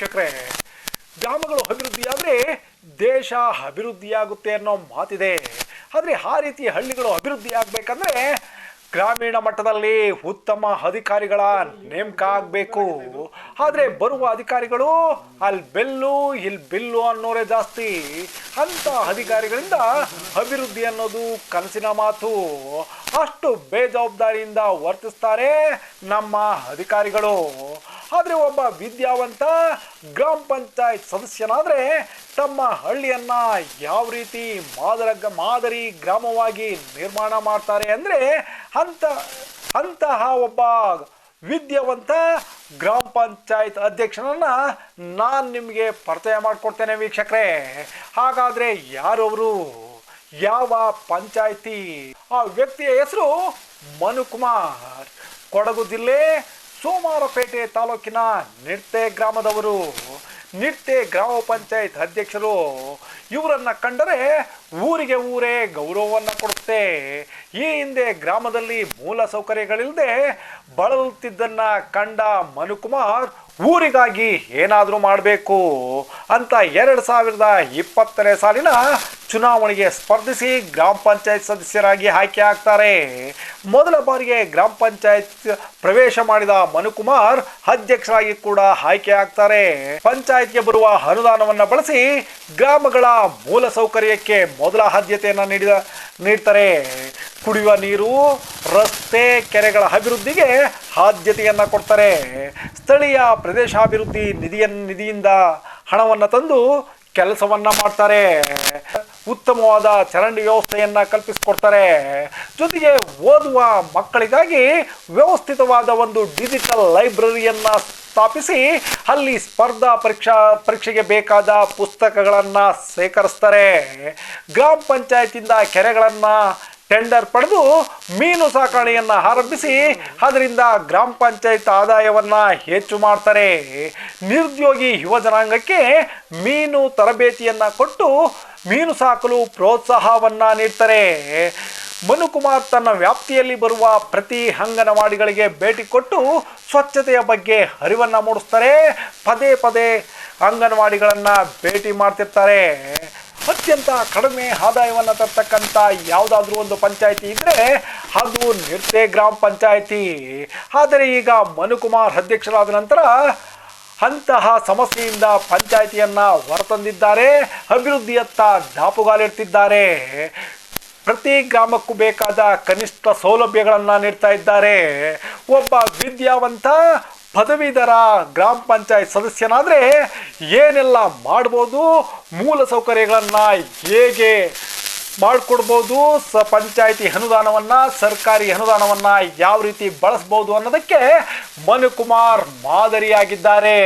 ವೀಕ್ಷಕರೇ ಗ್ರಾಮಗಳು ಅಭಿವೃದ್ಧಿಯಾದರೆ ದೇಶ ಅಭಿವೃದ್ಧಿಯಾಗುತ್ತೆ ಅನ್ನೋ ಮಾತಿದೆ. ಆದರೆ ಆ ರೀತಿ ಹಳ್ಳಿಗಳು ಅಭಿವೃದ್ಧಿ ಆಗಬೇಕಂದ್ರೆ ಗ್ರಾಮೀಣ ಮಟ್ಟದಲ್ಲಿ ಉತ್ತಮ ಅಧಿಕಾರಿಗಳ ನೇಮಕ ಆಗಬೇಕು. ಆದರೆ ಬರುವ ಅಧಿಕಾರಿಗಳು ಅಲ್ಲಿ ಬೆಲ್ಲು, ಇಲ್ಲಿ ಬಿಲ್ಲು ಅನ್ನೋರೇ ಜಾಸ್ತಿ. ಅಂಥ ಅಧಿಕಾರಿಗಳಿಂದ ಅಭಿವೃದ್ಧಿ ಅನ್ನೋದು ಕನಸಿನ ಮಾತು. ಅಷ್ಟು ಬೇಜವಾಬ್ದಾರಿಯಿಂದ ವರ್ತಿಸ್ತಾರೆ ನಮ್ಮ ಅಧಿಕಾರಿಗಳು. ಆದರೆ ಒಬ್ಬ ವಿದ್ಯಾವಂತ ಗ್ರಾಮ ಪಂಚಾಯತ್ ಸದಸ್ಯನಾದರೆ ತಮ್ಮ ಹಳ್ಳಿಯನ್ನು ಯಾವ ರೀತಿ ಮಾದರ ಮಾದರಿ ಗ್ರಾಮವಾಗಿ ನಿರ್ಮಾಣ ಮಾಡ್ತಾರೆ ಅಂದರೆ ಅಂತ, ಅಂತಹ ಒಬ್ಬ ವಿದ್ಯಾವಂತ ಗ್ರಾಮ ಪಂಚಾಯತ್ ಅಧ್ಯಕ್ಷನನ್ನು ನಾನು ನಿಮಗೆ ಪರಿಚಯ ಮಾಡಿಕೊಡ್ತೇನೆ ವೀಕ್ಷಕರೇ. ಹಾಗಾದರೆ ಯಾರವರು ಯಾವ ಪಂಚಾಯಿತಿ? ಆ ವ್ಯಕ್ತಿಯ ಹೆಸರು ಮನುಕುಮಾರ್. ಕೊಡಗು ಜಿಲ್ಲೆ ಸೋಮವಾರಪೇಟೆ ತಾಲೂಕಿನ ನಿಡ್ತೆ ಗ್ರಾಮದವರು ನಿಡ್ತೆ ಗ್ರಾಮ ಪಂಚಾಯತ್ ಅಧ್ಯಕ್ಷರು, ಇವರನ್ನ ಕಂಡರೆ ಊರಿಗೆ ಊರೇ ಗೌರವವನ್ನು ಕೊಡುತ್ತೆ. ಈ ಹಿಂದೆ ಗ್ರಾಮದಲ್ಲಿ ಮೂಲ ಸೌಕರ್ಯಗಳಿಲ್ಲದೆ ಬಳಲುತ್ತಿದ್ದನ್ನು ಕಂಡ ಮನುಕುಮಾರ್ ಊರಿಗಾಗಿ ಏನಾದರೂ ಮಾಡಬೇಕು ಅಂತ ಎರಡು ಸಾವಿರದ ಇಪ್ಪತ್ತನೇ ಸಾಲಿನ ಚುನಾವಣೆಗೆ ಸ್ಪರ್ಧಿಸಿ ಗ್ರಾಮ ಪಂಚಾಯತ್ ಸದಸ್ಯರಾಗಿ ಆಯ್ಕೆ ಆಗ್ತಾರೆ. ಮೊದಲ ಬಾರಿಗೆ ಗ್ರಾಮ ಪಂಚಾಯತ್ ಪ್ರವೇಶ ಮಾಡಿದ ಮನುಕುಮಾರ್ ಅಧ್ಯಕ್ಷರಾಗಿ ಕೂಡ ಆಯ್ಕೆ ಆಗ್ತಾರೆ. ಪಂಚಾಯತ್ಗೆ ಬರುವ ಅನುದಾನವನ್ನು ಬಳಸಿ ಗ್ರಾಮಗಳ ಮೂಲ ಸೌಕರ್ಯಕ್ಕೆ ಮೊದಲ ಆದ್ಯತೆಯನ್ನು ನೀಡಿದ ನೀಡ್ತಾರೆ. ಕುಡಿಯುವ ನೀರು ರಸ್ತೆ ಕೆರೆಗಳ ಅಭಿವೃದ್ಧಿಗೆ ಆದ್ಯತೆಯನ್ನು ಕೊಡ್ತಾರೆ. ಸ್ಥಳೀಯ ಪ್ರದೇಶಾಭಿವೃದ್ಧಿ ನಿಧಿಯ ನಿಧಿಯಿಂದ ಹಣವನ್ನು ತಂದು ಕೆಲಸವನ್ನು ಮಾಡ್ತಾರೆ. ಉತ್ತಮವಾದ ಚರಂಡಿ ವ್ಯವಸ್ಥೆಯನ್ನು ಕಲ್ಪಿಸಿಕೊಡ್ತಾರೆ. ಜೊತೆಗೆ ಓದುವ ಮಕ್ಕಳಿಗಾಗಿ ವ್ಯವಸ್ಥಿತವಾದ ಒಂದು ಡಿಜಿಟಲ್ ಲೈಬ್ರರಿಯನ್ನು ಸ್ಥಾಪಿಸಿ ಅಲ್ಲಿ ಸ್ಪರ್ಧಾ ಪರೀಕ್ಷಾ, ಪರೀಕ್ಷೆಗೆ ಬೇಕಾದ ಪುಸ್ತಕಗಳನ್ನು ಸೇಕರಿಸ್ತಾರೆ ಗ್ರಾಮ ಪಂಚಾಯತಿಯಿಂದ ಕೆರೆಗಳನ್ನು ಟೆಂಡರ್ ಪಡೆದು ಮೀನು ಸಾಕಣೆಯನ್ನು ಆರಂಭಿಸಿ ಅದರಿಂದ ಗ್ರಾಮ ಪಂಚಾಯತ್ ಆದಾಯವನ್ನು ಹೆಚ್ಚು ಮಾಡ್ತಾರೆ. ನಿರುದ್ಯೋಗಿ ಯುವ ಜನಾಂಗಕ್ಕೆ ಮೀನು ತರಬೇತಿಯನ್ನು ಕೊಟ್ಟು ಮೀನು ಸಾಕಲು ಪ್ರೋತ್ಸಾಹವನ್ನು ನೀಡ್ತಾರೆ. ಮನುಕುಮಾರ್ ತನ್ನ ವ್ಯಾಪ್ತಿಯಲ್ಲಿ ಬರುವ ಪ್ರತಿ ಅಂಗನವಾಡಿಗಳಿಗೆ ಭೇಟಿ ಕೊಟ್ಟು ಸ್ವಚ್ಛತೆಯ ಬಗ್ಗೆ ಅರಿವನ್ನು ಮೂಡಿಸ್ತಾರೆ. ಪದೇ ಪದೇ ಅಂಗನವಾಡಿಗಳನ್ನು ಭೇಟಿ ಮಾಡ್ತಿರ್ತಾರೆ. ಅತ್ಯಂತ ಕಡಿಮೆ ಆದಾಯವನ್ನು ತರ್ತಕ್ಕಂಥ ಯಾವುದಾದ್ರೂ ಒಂದು ಪಂಚಾಯಿತಿ ಇದ್ದರೆ ಅದು ನಿರ್ತೆ ಗ್ರಾಮ ಪಂಚಾಯಿತಿ. ಆದರೆ ಈಗ ಮನುಕುಮಾರ್ ಅಧ್ಯಕ್ಷರಾದ ನಂತರ ಅಂತಹ ಸಮಸ್ಯೆಯಿಂದ ಪಂಚಾಯಿತಿಯನ್ನು ಹೊರತಂದಿದ್ದಾರೆ, ಅಭಿವೃದ್ಧಿಯತ್ತ ದಾಪುಗಾಲಿಡ್ತಿದ್ದಾರೆ. ಪ್ರತಿ ಗ್ರಾಮಕ್ಕೂ ಬೇಕಾದ ಕನಿಷ್ಠ ಸೌಲಭ್ಯಗಳನ್ನು ನೀಡ್ತಾ ಇದ್ದಾರೆ. ಒಬ್ಬ ವಿದ್ಯಾವಂತ ಪದವೀಧರ ಗ್ರಾಮ ಪಂಚಾಯತ್ ಸದಸ್ಯನಾದರೆ ಏನೆಲ್ಲ ಮಾಡ್ಬೋದು? ಮೂಲ ಸೌಕರ್ಯಗಳನ್ನು ಹೇಗೆ ಮಾಡಿಕೊಡ್ಬೋದು? ಸ ಪಂಚಾಯಿತಿ ಅನುದಾನವನ್ನು, ಸರ್ಕಾರಿ ಅನುದಾನವನ್ನು ಯಾವ ರೀತಿ ಬಳಸ್ಬೋದು ಅನ್ನೋದಕ್ಕೆ ಮನುಕುಮಾರ್ ಮಾದರಿಯಾಗಿದ್ದಾರೆ.